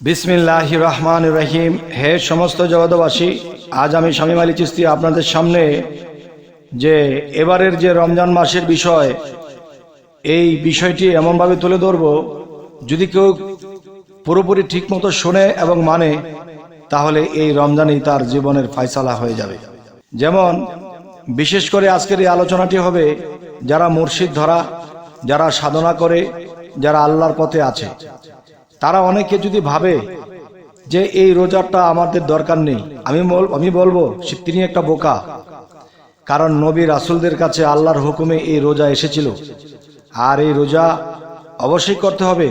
বিসমিল্লাহ রহমান রহিম। হে সমস্ত জগতবাসী আজ আমি শামীম আলী চিস্তি আপনাদের সামনে যে এবারের যে রমজান মাসের বিষয়, এই বিষয়টি এমনভাবে তুলে ধরব, যদি কেউ পুরোপুরি ঠিকমতো শোনে এবং মানে তাহলে এই রমজানই তার জীবনের ফয়সালা হয়ে যাবে। যেমন, বিশেষ করে আজকের এই আলোচনাটি হবে যারা মুর্শিদ ধরা, যারা সাধনা করে, যারা আল্লাহর পথে আছে। তারা অনেকে যদি ভাবে যে এই রোজাটা আমাদের দরকার নেই, আমি আমি বলব তিনি একটা বোকা। কারণ নবী রাসুলদের কাছে আল্লাহর হুকুমে এই রোজা এসেছিল। আর এই রোজা অবশ্যই করতে হবে।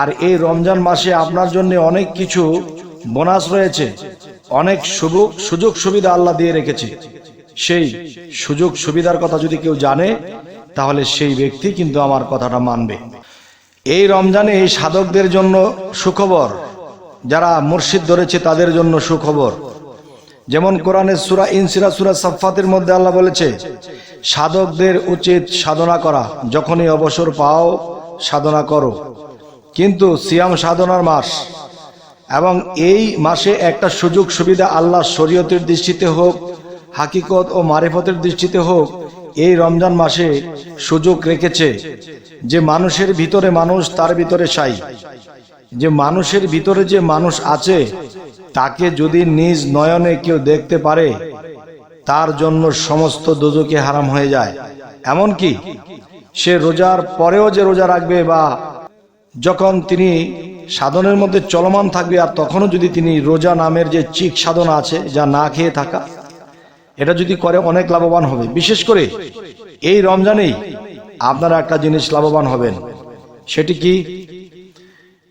আর এই রমজান মাসে আপনার জন্য অনেক কিছু বোনাস রয়েছে। অনেক সুযোগ সুবিধা আল্লাহ দিয়ে রেখেছে। সেই সুযোগ সুবিধার কথা যদি কেউ জানে, তাহলে সেই ব্যক্তি কিন্তু আমার কথাটা মানবে। এই রমজানে সাধকদের জন্য সুখবর, যারা মুর্শিদ ধরেছে তাদের জন্য সুখবর। যেমন কোরআনের সুরা ইনসিরা সুরা সাফাতের মধ্যে আল্লাহ বলেছে, সাধকদের উচিত সাধনা করা, যখনই অবসর পাও সাধনা করো। কিন্তু সিয়াম সাধনার মাস, এবং এই মাসে একটা সুযোগ সুবিধা আল্লাহ শরীয়তের দৃষ্টিতে হোক, হাকিকত ও মারিফতের দৃষ্টিতে হোক এই রমজান মাসে সুযোগ রেখেছে যে মানুষের ভিতরে মানুষ, তার ভিতরে সাই। যে মানুষের ভিতরে যে মানুষ আছে, তাকে যদি নিজ নয়নে কেউ দেখতে পারে, তার জন্য সমস্ত দুজকে হারাম হয়ে যায়। এমন কি? সে রোজার পরেও যে রোজা রাখবে বা যখন তিনি সাধনের মধ্যে চলমান থাকবে, আর তখনও যদি তিনি রোজা নামের যে চিক সাধনা আছে, যা না খেয়ে থাকা এটা যদি করে অনেক লাভবান হবে। বিশেষ করে এই রমজানেই আপনারা একটা জিনিস লাভবান হবেন। সেটি কি?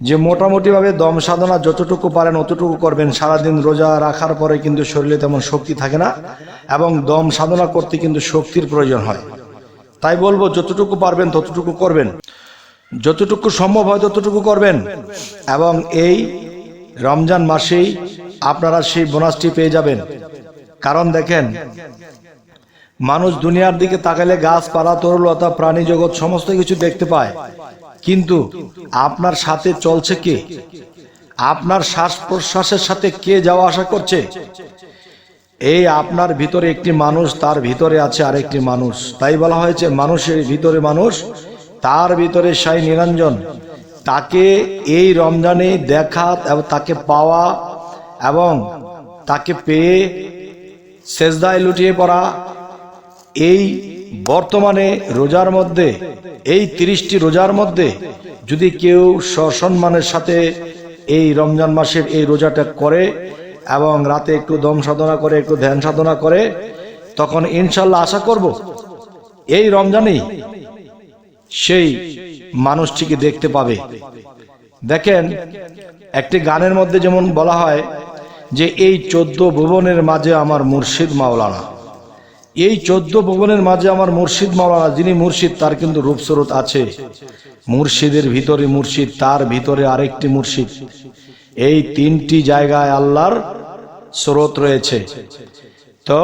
যে মোটামুটিভাবে দম সাধনা যতটুকু পারেন অতটুকু করবেন। সারাদিন রোজা রাখার পরে কিন্তু শরীরে তেমন শক্তি থাকে না এবং দম সাধনা করতে কিন্তু শক্তির প্রয়োজন হয়। তাই বলব, যতটুকু পারবেন ততটুকু করবেন। যতটুকু সম্ভব হয় ততটুকু করবেন। এবং এই রমজান মাসেই আপনারা সেই বোনাসটি পেয়ে যাবেন। কারণ দেখেন, মানুষ দুনিয়ার দিকে তাকালে গাছপালা তরুলতা প্রাণী জগৎ, সমস্ত কিছু দেখতে পায়। কিন্তু আপনার সাথে চলছে কে? আপনার শ্বাস প্রশ্বাসের সাথে কে যাওয়া আসা করছে? এই আপনার ভিতরে একটি মানুষ, তার ভিতরে আছে আরেকটি মানুষ। তাই বলা হয়েছে, মানুষের ভিতরে মানুষ, তার ভিতরে সাই নিরঞ্জন। তাকে এই রমজানে দেখা তাকে পাওয়া এবং তাকে পেয়ে সেজদায় লুটিয়ে পড়া। এই বর্তমানে রোজার মধ্যে, এই তিরিশটি রোজার মধ্যে যদি কেউ সসম্মানের সাথে এই রমজান মাসের এই রোজাটা করে এবং রাতে একটু দম সাধনা করে, একটু ধ্যান সাধনা করে, তখন ইনশাল্লাহ আশা করব এই রমজানেই সেই মানুষটিকে দেখতে পাবে। দেখেন, একটি গানের মধ্যে যেমন বলা হয় যে এই চোদ্দ ভুবনের মাঝে আমার মুর্শিদ মাওলানা। এই চোদ্দ ভুবনের মাঝে আমার মুর্শিদ মাওলানা, যিনি মুর্শিদ, তার কিন্তু রূপস্বরূপ আছে। মুর্শিদের ভিতরে মুর্শিদ, তার ভিতরে আরেকটি মুর্শিদ। এই তিনটি জায়গায় আল্লাহর স্রোত রয়েছে। তো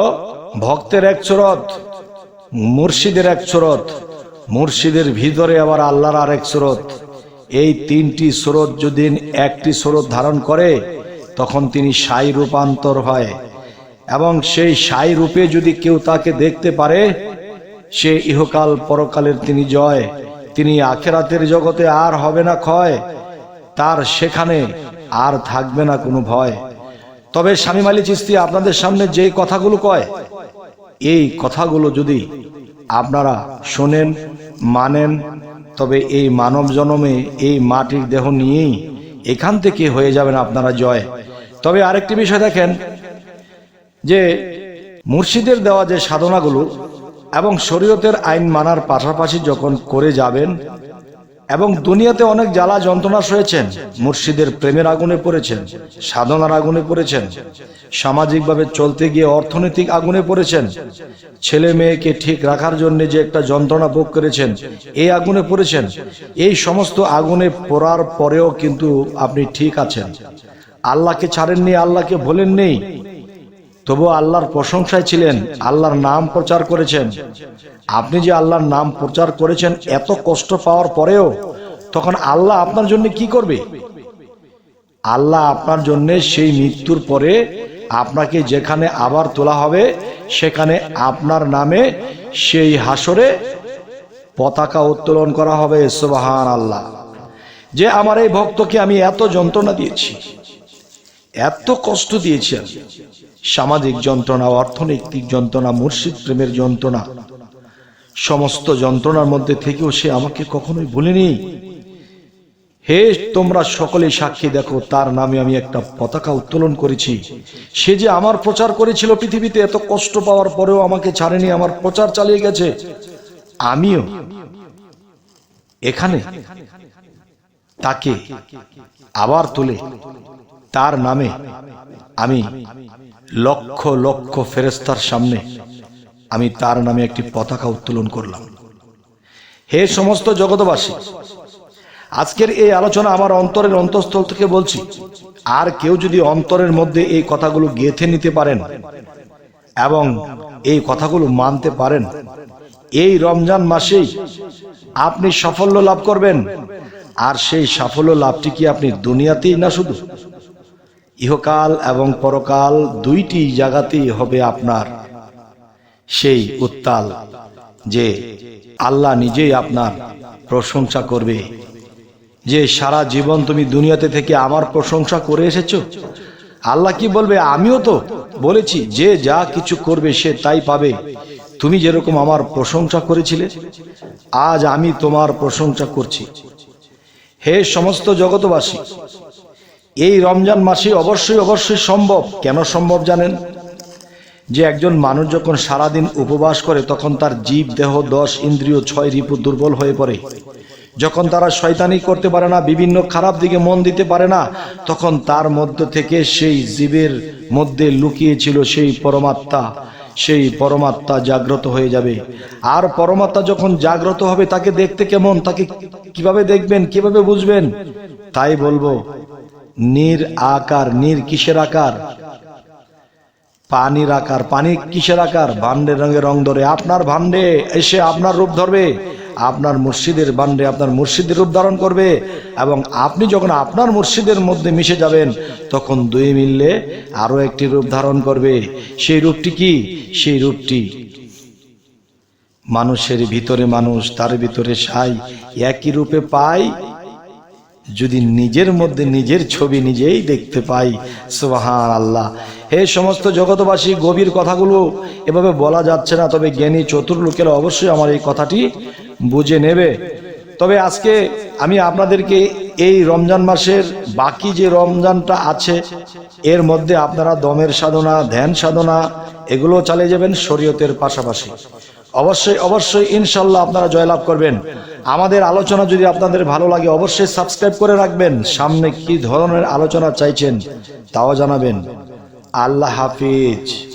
ভক্তের এক স্রোত, মুর্শিদের এক স্রোত, মুর্শিদের ভিতরে আবার আল্লাহর আরেক স্রোত। এই তিনটি স্রোত যদি একটি স্রোত ধারণ করে তখন তিনি সাই রূপান্তর হয়। এবং সেই সাই রূপে যদি কেউ তাকে দেখতে পারে, সে ইহকাল পরকালের তিনি জয়। তিনি আখেরাতের জগতে আর হবে না ক্ষয়। তার সেখানে আর থাকবে না কোনো ভয়। তবে স্বামী মালি চিস্তি আপনাদের সামনে যে কথাগুলো কয়, এই কথাগুলো যদি আপনারা শোনেন, মানেন, তবে এই মানব জনমে এই মাটির দেহ নিয়েই এখান থেকে হয়ে যাবেন আপনারা জয়। তবে আরেকটি বিষয় দেখেন, যে মুর্শিদের দেওয়া যে সাধনাগুলো এবং শরীয়তের আইন মানার পাশাপাশি যখন করে যাবেন এবং দুনিয়াতে অনেক জ্বালা যন্ত্রণা সয়েছেন মুর্শিদের প্রেমের আগুনে পড়েছেন, সাধনার আগুনে পড়েছেন, সামাজিকভাবে চলতে গিয়ে অর্থনৈতিক আগুনে পড়েছেন, ছেলে মেয়েকে ঠিক রাখার জন্য যে একটা যন্ত্রণা ভোগ করেছেন, এই আগুনে পড়েছেন, এই সমস্ত আগুনে পড়ার পরেও কিন্তু আপনি ঠিক আছেন। আল্লাহকে ছাড়েননি, আল্লাহকে ভোলেন নেই তবু আল্লাহর প্রশংসায় ছিলেন, আল্লাহর নাম প্রচার করেছেন। আপনি যে আল্লাহর নাম প্রচার করেছেন, এত কষ্ট পাওয়ার পরেও তখন আল্লাহ আপনার জন্য কি করবে? আল্লাহ আপনার জন্য সেই মৃত্যুর পরে আপনাকে যেখানে আবার তোলা হবে, সেখানে আপনার নামে সেই হাসরে পতাকা উত্তোলন করা হবে সুবাহান আল্লাহ যে আমার এই ভক্তকে আমি এত যন্ত্রণা দিয়েছি এত কষ্ট দিয়েছি আমি সামাজিক যন্ত্রণা, অর্থনৈতিক যন্ত্রণা, মুর্শিদ প্রেমের যন্ত্রণা। সমস্ত যন্ত্রণার মধ্যে থেকেও সে আমাকে কখনোই ভুলেনি। হে, তোমরা সকলে সাক্ষী দেখো, তার নামে আমি একটা পতাকা উত্তোলন করেছি। সে যে আমার প্রচার করেছিল পৃথিবীতে, এত কষ্ট পাওয়ার পরেও আমাকে ছাড়েনি, আমার প্রচার চালিয়ে গেছে। আমিও এখানে তাকে আবার তুলে তার নামে আমি লক্ষ লক্ষ ফেরেস্তার সামনে আমি তার নামে একটি পতাকা উত্তোলন করলাম। হে সমস্ত জগতবাসী আজকের এই আলোচনা আমার অন্তরের অন্তঃস্থল থেকে বলছি, আর কেউ যদি অন্তরের মধ্যে এই কথাগুলো গেঁথে নিতে পারেন এবং এই কথাগুলো মানতে পারেন, এই রমজান মাসেই আপনি সাফল্য লাভ করবেন, আর সেই সাফল্য লাভটি কি আপনি দুনিয়াতেই না শুধু ইহকাল এবং পরকাল দুইটি জায়গাতেই হবে আপনার। সেই উত্তাল যে আল্লাহ নিজেই আপনার প্রশংসা করবে। যে সারা জীবন তুমি দুনিয়াতে থেকে আমার প্রশংসা করে এসেছ। আল্লাহ কি বলবে? আমিও তো বলেছি, যে যা কিছু করবে সে তাই পাবে। তুমি যেরকম আমার প্রশংসা করেছিলে, আজ আমি তোমার প্রশংসা করছি। হে সমস্ত জগতবাসী এই রমজান মাসে অবশ্যই অবশ্যই সম্ভব। কেন সম্ভব জানেন? যে একজন মানুষ যখন সারাদিন উপবাস করে, তখন তার জীব, দেহ, দশ ইন্দ্রিয় ছয় রিপু দুর্বল হয়ে পড়ে। যখন তারা শয়তানি করতে পারে না, বিভিন্ন খারাপ দিকে মন দিতে পারে না, তখন তার মধ্য থেকে সেই জীবের মধ্যে লুকিয়ে ছিল সেই পরমাত্মা। সেই পরমাত্মা জাগ্রত হয়ে যাবে। আর পরমাত্মা যখন জাগ্রত হবে, তাকে দেখতে কেমন? তাকে কীভাবে দেখবেন? কীভাবে বুঝবেন? তাই বলব নির আকার, নীর কিসের আকার? পানির আকার, পানি কিসের আকার? ভান্ডের রঙে রং ধরে আপনার ভান্ডে এসে আপনার রূপ ধরবে। আপনার মুর্শিদের বান্ডে আপনার মুর্শিদের রূপ ধারণ করবে এবং আপনি যখন আপনার মুর্শিদের মধ্যে মিশে যাবেন, তখন দুই মিললে আরও একটি রূপ ধারণ করবে। সেই রূপটি কি? সেই রূপটি মানুষের ভিতরে মানুষ, তার ভিতরে সাই একই রূপে পায় যদি নিজের মধ্যে নিজের ছবি নিজেই দেখতে পাই সোহান আল্লাহ হে সমস্ত জগতবাসী গভীর কথাগুলো এভাবে বলা যাচ্ছে না, তবে জ্ঞানী চতুর লোকেরা অবশ্যই আমার এই কথাটি বুঝে নেবে। তবে আজকে আমি আপনাদেরকে এই রমজান মাসের বাকি যে রমজানটা আছে, এর মধ্যে আপনারা দমের সাধনা, ধ্যান সাধনা, এগুলো চালিয়ে যাবেন শরীয়তের পাশাপাশি। অবশ্যই অবশ্যই ইনশাল্লাহ আপনারা জয়লাভ করবেন। আমাদের আলোচনা যদি আপনাদের ভালো লাগে, অবশ্যই সাবস্ক্রাইব করে রাখবেন। সামনে কি ধরনের আলোচনা চাইছেন, তাও জানাবেন। আল্লাহ হাফিজ।